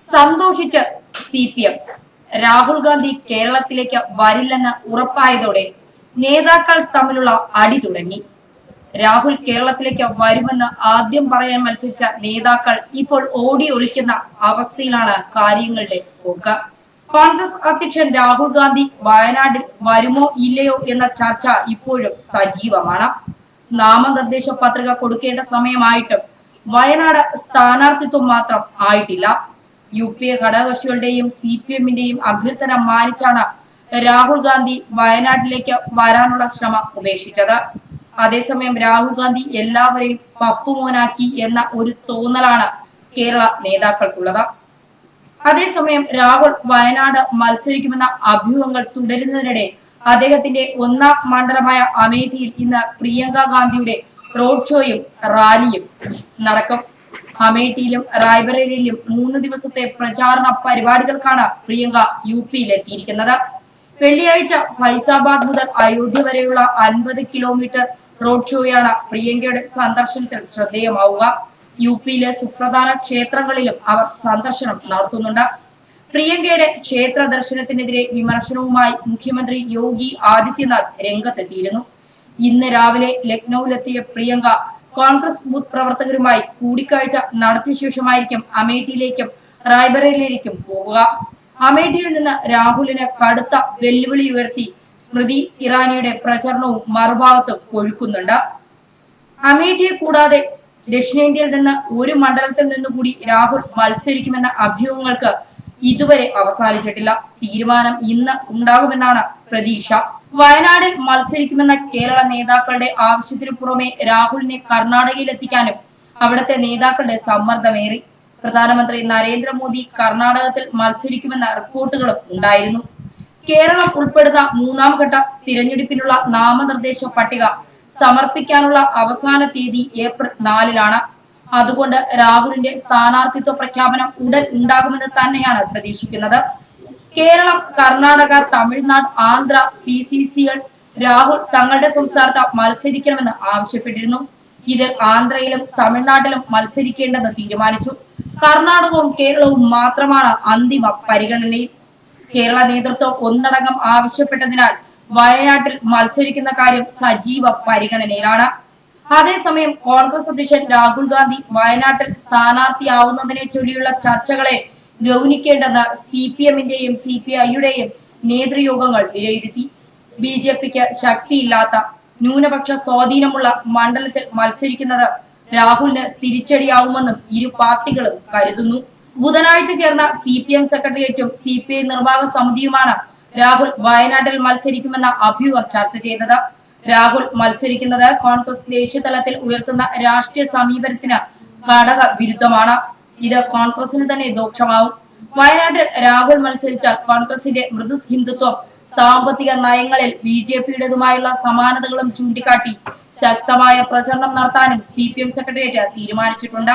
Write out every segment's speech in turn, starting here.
സന്തോഷിച്ച് C P M Rahul Gandhi കേരളത്തിലേക്ക് വരില്ലെന്ന് ഉറപ്പായതോടെ നേതാക്കൾ തമ്മിലുള്ള അടി തുടങ്ങി. രാഹുൽ കേരളത്തിലേക്ക് വരുമെന്ന് ആദ്യം പറയാൻ മത്സരിച്ച നേതാക്കൾ ഇപ്പോൾ ഓടി ഒളിക്കുന്ന അവസ്ഥയിലാണ് കാര്യങ്ങളുടെ പോക്ക്. കോൺഗ്രസ് അധ്യക്ഷൻ രാഹുൽ ഗാന്ധി വയനാട്ടിൽ വരുമോ ഇല്ലയോ എന്ന ചർച്ച ഇപ്പോഴും സജീവമാണ്. നാമനിർദ്ദേശ പത്രിക കൊടുക്കേണ്ട സമയമായിട്ടും വയനാട് സ്ഥാനാർത്ഥിത്വം മാത്രം ആയിട്ടില്ല. യു പി എ ഘടകകക്ഷികളുടെയും സി പി എമ്മിന്റെയും അഭ്യർത്ഥന മാനിച്ചാണ് രാഹുൽ ഗാന്ധി വയനാട്ടിലേക്ക് വരാനുള്ള ശ്രമം ഉപേക്ഷിച്ചത്. അതേസമയം രാഹുൽ ഗാന്ധി എല്ലാവരെയും പപ്പുമോനാക്കി എന്ന ഒരു തോന്നലാണ് കേരള നേതാക്കൾക്കുള്ളത്. അതേസമയം രാഹുൽ വയനാട് മത്സരിക്കുമെന്ന അഭ്യൂഹങ്ങൾ തുടരുന്നതിനിടെ അദ്ദേഹത്തിന്റെ ഒന്നാം മണ്ഡലമായ അമേഠിയിൽ ഇന്ന് പ്രിയങ്ക ഗാന്ധിയുടെ റോഡ് ഷോയും റാലിയും നടക്കും. അമേഠിയിലും റായ്ബറേലിയിലും മൂന്ന് ദിവസത്തെ പ്രചാരണ പരിപാടികൾക്കാണ് പ്രിയങ്ക യു പിയിലെത്തിയിരിക്കുന്നത്. വെള്ളിയാഴ്ച ഫൈസാബാദ് മുതൽ അയോധ്യ വരെയുള്ള അൻപത് കിലോമീറ്റർ റോഡ് ഷോയാണ് പ്രിയങ്കയുടെ സന്ദർശനത്തിൽ ശ്രദ്ധേയമാവുക. യു പിയിലെ സുപ്രധാന ക്ഷേത്രങ്ങളിലും അവർ സന്ദർശനം നടത്തുന്നുണ്ട്. പ്രിയങ്കയുടെ ക്ഷേത്ര ദർശനത്തിനെതിരെ വിമർശനവുമായി മുഖ്യമന്ത്രി യോഗി ആദിത്യനാഥ് രംഗത്തെത്തിയിരുന്നു. ഇന്ന് രാവിലെ ലക്നൌവിലെത്തിയ പ്രിയങ്ക കോൺഗ്രസ് ബൂത്ത് പ്രവർത്തകരുമായി കൂടിക്കാഴ്ച നടത്തിയ ശേഷമായിരിക്കും അമേഠിയിലേക്കും റായ്ബറേലിയിലേക്കും പോവുക. അമേഠിയിൽ നിന്ന് രാഹുലിന് കടുത്ത വെല്ലുവിളി ഉയർത്തി സ്മൃതി ഇറാനിയുടെ പ്രചരണവും മറുഭാഗത്ത് കൊഴുക്കുന്നുണ്ട്. അമേഠിയെ കൂടാതെ ദക്ഷിണേന്ത്യയിൽ നിന്ന് ഒരു മണ്ഡലത്തിൽ നിന്നുകൂടി രാഹുൽ മത്സരിക്കുമെന്ന അഭ്യൂഹങ്ങൾക്ക് ഇതുവരെ അവസാനിച്ചിട്ടില്ല. തീരുമാനം ഇന്ന് ഉണ്ടാകുമെന്നാണ് പ്രതീക്ഷ. വയനാടിൽ മത്സരിക്കുമെന്ന കേരള നേതാക്കളുടെ ആവശ്യത്തിനു പുറമെ രാഹുലിനെ കർണാടകയിൽ എത്തിക്കാനും അവിടുത്തെ നേതാക്കളുടെ സമ്മർദ്ദമേറി. പ്രധാനമന്ത്രി നരേന്ദ്രമോദി കർണാടകത്തിൽ മത്സരിക്കുമെന്ന റിപ്പോർട്ടുകളും ഉണ്ടായിരുന്നു. കേരളം ഉൾപ്പെടുന്ന മൂന്നാം ഘട്ട തിരഞ്ഞെടുപ്പിനുള്ള നാമനിർദ്ദേശ പട്ടിക സമർപ്പിക്കാനുള്ള അവസാന തീയതി ഏപ്രിൽ നാലിലാണ്. അതുകൊണ്ട് രാഹുലിന്റെ സ്ഥാനാർത്ഥിത്വ പ്രഖ്യാപനം ഉടൻ ഉണ്ടാകുമെന്ന് തന്നെയാണ് പ്രതീക്ഷിക്കുന്നത്. കേരളം കർണാടക തമിഴ്നാട് ആന്ധ്ര പി സി സികൾ രാഹുൽ തങ്ങളുടെ സംസ്ഥാനത്ത് മത്സരിക്കണമെന്ന് ആവശ്യപ്പെട്ടിരുന്നു. ഇതിൽ ആന്ധ്രയിലും തമിഴ്നാട്ടിലും മത്സരിക്കേണ്ടെന്ന് തീരുമാനിച്ചു. കർണാടകവും കേരളവും മാത്രമാണ് അന്തിമ പരിഗണനയിൽ. കേരള നേതൃത്വം ഒന്നടങ്കം ആവശ്യപ്പെട്ടതിനാൽ വയനാട്ടിൽ മത്സരിക്കുന്ന കാര്യം സജീവ പരിഗണനയിലാണ്. അതേസമയം കോൺഗ്രസ് അധ്യക്ഷൻ രാഹുൽ ഗാന്ധി വയനാട്ടിൽ സ്ഥാനാർത്ഥിയാവുന്നതിനെ ചൊല്ലിയുള്ള ചർച്ചകളെ ഗൗനിക്കേണ്ടെന്ന് സി പി എമ്മിന്റെയും സി പി ഐയുടെയും നേതൃയോഗങ്ങൾ വിലയിരുത്തി. ബി ജെ പിക്ക് ശക്തിയില്ലാത്ത ന്യൂനപക്ഷ സ്വാധീനമുള്ള മണ്ഡലത്തിൽ മത്സരിക്കുന്നത് രാഹുലിന് തിരിച്ചടിയാവുമെന്നും ഇരു പാർട്ടികളും കരുതുന്നു. ബുധനാഴ്ച ചേർന്ന സി പി എം സെക്രട്ടേറിയറ്റും സി പി ഐ നിർവാഹക സമിതിയുമാണ് രാഹുൽ വയനാട്ടിൽ മത്സരിക്കുമെന്ന അഭ്യൂഹം ചർച്ച ചെയ്തത്. രാഹുൽ മത്സരിക്കുന്നത് കോൺഗ്രസ് ദേശീയ തലത്തിൽ ഉയർത്തുന്ന രാഷ്ട്രീയ സമീപനത്തിന് ഘടക വിരുദ്ധമാണ് ഇത് കോൺഗ്രസിന് തന്നെ ദോഷമാവും. വയനാട്ടിൽ രാഹുൽ മത്സരിച്ച കോൺഗ്രസിന്റെ മൃദു ഹിന്ദുത്വം സാമ്പത്തിക നയങ്ങളിൽ ബി ജെ പിയുടേതുമായുള്ള സമാനതകളും ചൂണ്ടിക്കാട്ടി ശക്തമായ പ്രചരണം നടത്താനും സി പി എം സെക്രട്ടേറിയറ്റ് തീരുമാനിച്ചിട്ടുണ്ട്.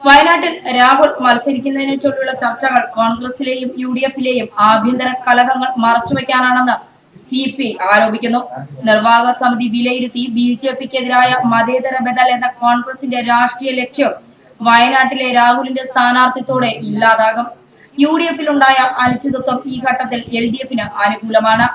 വയനാട്ടിൽ രാഹുൽ മത്സരിക്കുന്നതിനെ ചൊല്ലിയുള്ള ചർച്ചകൾ കോൺഗ്രസിലെയും യു ഡി എഫിലെയും ആഭ്യന്തര കലഹങ്ങൾ മറച്ചുവെക്കാനാണെന്ന് സി പി ആരോപിക്കുന്നു. നിർവാഹക സമിതി വിലയിരുത്തി ബി ജെ പിക്കെതിരായ മതേതര ബദൽ എന്ന കോൺഗ്രസിന്റെ രാഷ്ട്രീയ ലക്ഷ്യം വയനാട്ടിലെ രാഹുലിന്റെ സ്ഥാനാർത്ഥിത്തോടെ ഇല്ലാതാകും. യു ഡി എഫിൽ ഉണ്ടായ അനിശ്ചിതത്വം ഈ ഘട്ടത്തിൽ എൽ ഡി എഫിന് അനുകൂലമാണ്.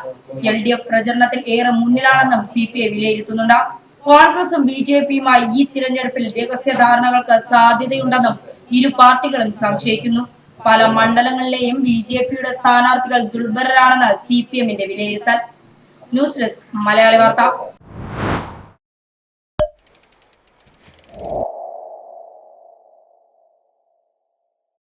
എൽ ഡി എഫ് പ്രചരണത്തിൽ ഏറെ മുന്നിലാണെന്നും സി പി ഐ വിലയിരുത്തുന്നുണ്ട്. കോൺഗ്രസും ബി ജെ പിയുമായി ഈ തിരഞ്ഞെടുപ്പിൽ രഹസ്യ ധാരണകൾക്ക് സാധ്യതയുണ്ടെന്നും ഇരു പാർട്ടികളും സംശയിക്കുന്നു. പല മണ്ഡലങ്ങളിലെയും ബി ജെ പിയുടെ സ്ഥാനാർത്ഥികൾ ദുർബലരാണെന്ന് സി പി എമ്മിന്റെ വിലയിരുത്തൽ. ന്യൂസ് ഡെസ്ക് മലയാളി വാർത്ത.